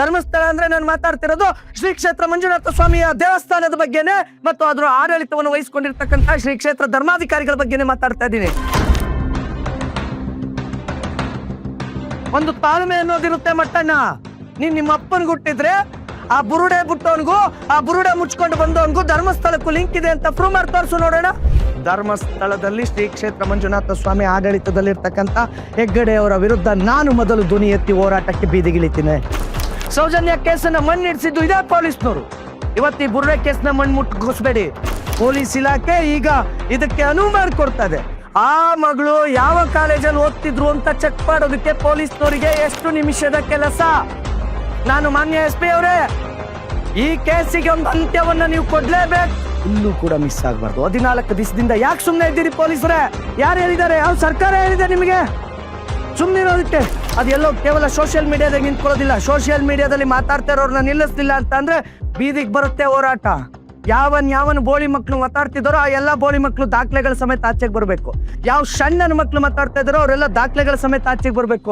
ಧರ್ಮಸ್ಥಳ ಅಂದ್ರೆ ನಾನು ಮಾತಾಡ್ತಿರೋದು ಶ್ರೀ ಕ್ಷೇತ್ರ ಮಂಜುನಾಥ ಸ್ವಾಮಿಯ ದೇವಸ್ಥಾನದ ಬಗ್ಗೆನೆ ಮತ್ತು ಅದರ ಆಡಳಿತವನ್ನು ವಹಿಸಿಕೊಂಡಿರ್ತಕ್ಕಂತಹ ಶ್ರೀ ಕ್ಷೇತ್ರ ಧರ್ಮಾಧಿಕಾರಿಗಳ ಬಗ್ಗೆನೆ ಮಾತಾಡ್ತಾ ಇದ್ದೀನಿ. ಒಂದು ತಾಳ್ಮೆ ಅನ್ನೋದಿರುತ್ತೆ ಮಟ್ಟಣ್ಣ. ನೀನ್ ನಿಮ್ಮ ಅಪ್ಪನ್ ಹುಟ್ಟಿದ್ರೆ ಆ ಬುರುಡೆ ಬಿಟ್ಟವನ್ಗೂ, ಆ ಬುರುಡೆ ಮುಚ್ಕೊಂಡು ಬಂದವನ್ಗೂ ಧರ್ಮಸ್ಥಳಕ್ಕೂ ಲಿಂಕ್ ಇದೆ ಅಂತ ಪ್ರೂವ್ ಮಾಡಿ ತೋರಿಸು ನೋಡೋಣ. ಧರ್ಮಸ್ಥಳದಲ್ಲಿ ಶ್ರೀ ಕ್ಷೇತ್ರ ಮಂಜುನಾಥ ಸ್ವಾಮಿ ಆಡಳಿತದಲ್ಲಿರ್ತಕ್ಕಂಥ ಹೆಗ್ಗಡೆಯವರ ವಿರುದ್ಧ ನಾನು ಮೊದಲು ಧ್ವನಿ ಎತ್ತಿ ಹೋರಾಟಕ್ಕೆ ಬೀದಿಗಿಳಿತೀನಿ. ಸೌಜನ್ಯ ಕೇಸನ್ನ ಮಣ್ಣಿಡಿಸಿದ್ದು ಇದೇ ಪೊಲೀಸ್ನವರು ಇವತ್ತು ಈ ಬುರ್ರೆ ಕೇಸ್ನ ಮಣ್ಣು ಮುಟ್ಟಿಸ್ಬೇಡಿ ಪೊಲೀಸ್ ಇಲಾಖೆ ಈಗ ಇದಕ್ಕೆ ಅನುವು ಮಾಡಿಕೊಡ್ತದೆ ಆ ಮಗಳು ಯಾವ ಕಾಲೇಜಲ್ಲಿ ಓದ್ತಿದ್ರು ಅಂತ ಚೆಕ್ ಮಾಡೋದಕ್ಕೆ ಪೊಲೀಸ್ನವರಿಗೆ ಎಷ್ಟು ನಿಮಿಷದ ಕೆಲಸ? ನಾನು ಮಾನ್ಯ ಎಸ್ ಪಿ ಅವರೇ, ಈ ಕೇಸಿಗೆ ಒಂದು ಅಂತ್ಯವನ್ನ ನೀವು ಕೊಡ್ಲೇಬೇಕು. ಇಲ್ಲೂ ಕೂಡ ಮಿಸ್ ಆಗಬಾರ್ದು. ಹದಿನಾಲ್ಕು ದಿವಸದಿಂದ ಯಾಕೆ ಸುಮ್ಮನೆ ಇದ್ದೀರಿ ಪೊಲೀಸರೇ? ಯಾರು ಹೇಳಿದ್ದಾರೆ? ಯಾವ ಸರ್ಕಾರ ಹೇಳಿದೆ ನಿಮಗೆ? ಸುಮ್ಮನಿರೋದಕ್ಕೆ ಅದೆಲ್ಲೋ ಕೇವಲ ಸೋಷಿಯಲ್ ಮೀಡಿಯಾದಾಗ ನಿಂತ್ಕೊಳ್ಳೋದಿಲ್ಲ. ಸೋಷಿಯಲ್ ಮೀಡಿಯಾದಲ್ಲಿ ಮಾತಾಡ್ತಾ ಇರೋರ್ನ ನಿಲ್ಲಿಸ್ಲಿಲ್ಲ ಅಂತ ಅಂದ್ರೆ ಬೀದಿಗೆ ಬರುತ್ತೆ ಹೋರಾಟ. ಯಾವನ್ ಯಾವನ್ ಬೋಳಿ ಮಕ್ಕಳು ಮಾತಾಡ್ತಿದ್ದಾರೋ ಆ ಎಲ್ಲ ಬೋಳಿ ಮಕ್ಕಳು ದಾಖಲೆಗಳ ಸಮೇತ ಆಚೆಗೆ ಬರಬೇಕು. ಯಾವ ಸಣ್ಣನ ಮಕ್ಕಳು ಮಾತಾಡ್ತಾ ಇದ್ದಾರೋ ಅವರೆಲ್ಲ ದಾಖಲೆಗಳ ಸಮೇತ ಆಚೆಗೆ ಬರಬೇಕು.